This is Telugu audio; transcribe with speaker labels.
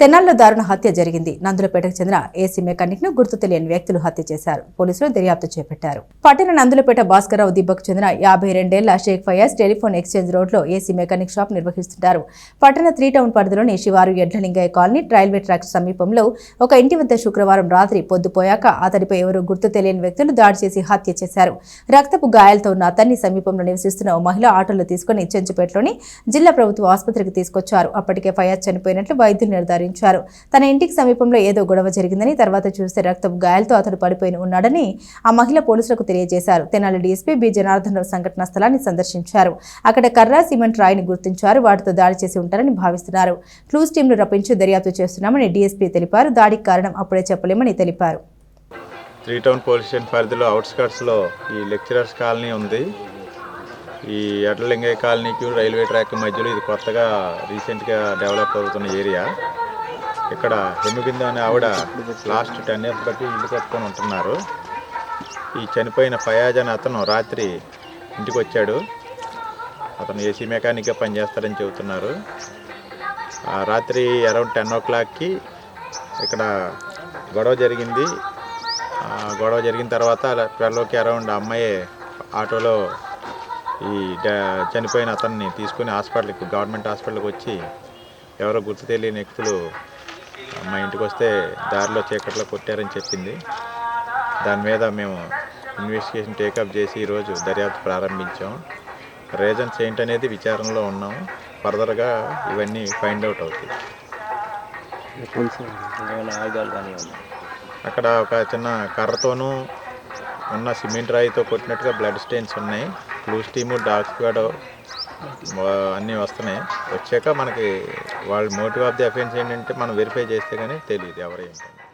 Speaker 1: తెనాల్లో దారుణ హత్య జరిగింది. నందులపేటకు చెందిన ఏసీ మెకానిక్ను గుర్తు తెలియని వ్యక్తులు హత్య చేశారు. పోలీసులు దర్యాప్తు చేపట్టారు. పట్టణ నందులపేట భాస్కరరావు దిబ్బకు చెందిన యాభై రెండేళ్ళ షేక్ ఫయాజ్ టెలిఫోన్ ఎక్స్చేంజ్ రోడ్లో ఏసీ మెకానిక్ షాప్ నిర్వహిస్తుంటారు. పట్టణ త్రీ టౌన్ పరిధిలోని శివారు ఎడ్లలింగయ్య కాలనీ రైల్వే ట్రాక్ సమీపంలో ఒక ఇంటి వద్ద శుక్రవారం రాత్రి పొద్దుపోయాక అతడిపై ఎవరూ గుర్తు తెలియని వ్యక్తులు దాడి చేసి హత్య చేశారు. రక్తపు గాయాలతో ఉన్న అతన్ని సమీపంలో నివసిస్తున్న ఓ మహిళ ఆటోలో తీసుకుని చెంచుపేటలోని జిల్లా ప్రభుత్వ ఆసుపత్రికి తీసుకొచ్చారు. అప్పటికే ఫయాజ్ చనిపోయినట్లు వైద్యులు నిర్ధారించారు. తన ఇంటికి సమీపంలో ఏదో గొడవ జరిగిందని తర్వాత చూస్తే రక్తపు గాయాలతో అతడు పడిపోయిన ఉన్నాడని ఆ మహిళ పోలీసులకు తెలియజేశారు. Tenali DSP B. Janardhan Rao సంఘటనా స్థలాన్ని సందర్శించారు. అక్కడ కర్ర సిమెంట్ రాయిని గుర్తించారు. వాటితో దాడి చేసి ఉంటారని భావిస్తున్నారు. క్లూస్ టీంను రప్పించి దర్యాప్తు చేస్తున్నామని డీఎస్పీ తెలిపారు. దాడికి కారణం అప్పుడే చెప్పలేమని తెలిపారు.
Speaker 2: త్రీ టౌన్ పోలీస్ స్టేషన్ పరిధిలో అవుట్స్కట్స్లో ఈ లెక్చరర్స్ కాలనీ ఉంది. ఈ ఎడ్లలింగయ్య కాలనీకి రైల్వే ట్రాక్ మధ్యలో ఇది కొత్తగా రీసెంట్గా డెవలప్ అవుతున్న ఏరియా. ఇక్కడ హెమ్మిబిందు అనే ఆవిడ లాస్ట్ టెన్ ఇయర్స్ బట్టి ఇల్లు కట్టుకొని ఉంటున్నారు. ఈ చనిపోయిన ఫయాజ్ అనే అతను రాత్రి ఇంటికి వచ్చాడు. అతను ఏసీ మెకానిక్గా పనిచేస్తాడని చెబుతున్నారు. ఆ రాత్రి అరౌండ్ టెన్ ఓ క్లాక్కి ఇక్కడ గొడవ జరిగింది. గొడవ జరిగిన తర్వాత ట్వెల్వ్కి అరౌండ్ అమ్మాయి ఆటోలో ఈ చనిపోయిన అతన్ని తీసుకుని హాస్పిటల్కి గవర్నమెంట్ హాస్పిటల్కి వచ్చి ఎవరో గుర్తు తెలియని వ్యక్తులు మా ఇంటికి వస్తే దారిలో చీకట్లో కొట్టారని చెప్పింది. దాని మీద మేము ఇన్వెస్టిగేషన్ టేకప్ చేసి ఈరోజు దర్యాప్తు ప్రారంభించాం. రీజన్స్ ఏంటనేది విచారణలో ఉన్నాం. ఫర్దర్గా ఇవన్నీ ఫైండ్ అవుట్
Speaker 3: ఉన్నాయి
Speaker 2: అక్కడ ఒక చిన్న కర్రతోనూ ఉన్న సిమెంట్ రాయితో కొట్టినట్టుగా బ్లడ్ స్టెయిన్స్ ఉన్నాయి. బ్లూస్ టీము డాగ్ స్క్వాడ్ అన్నీ వస్తున్నాయి. వచ్చాక మనకి వాళ్ళ మోటివ్ ఆఫ్ ది అఫెన్స్ ఏంటంటే మనం వెరిఫై చేస్తే కానీ తెలియదు ఎవరు ఏంటంటే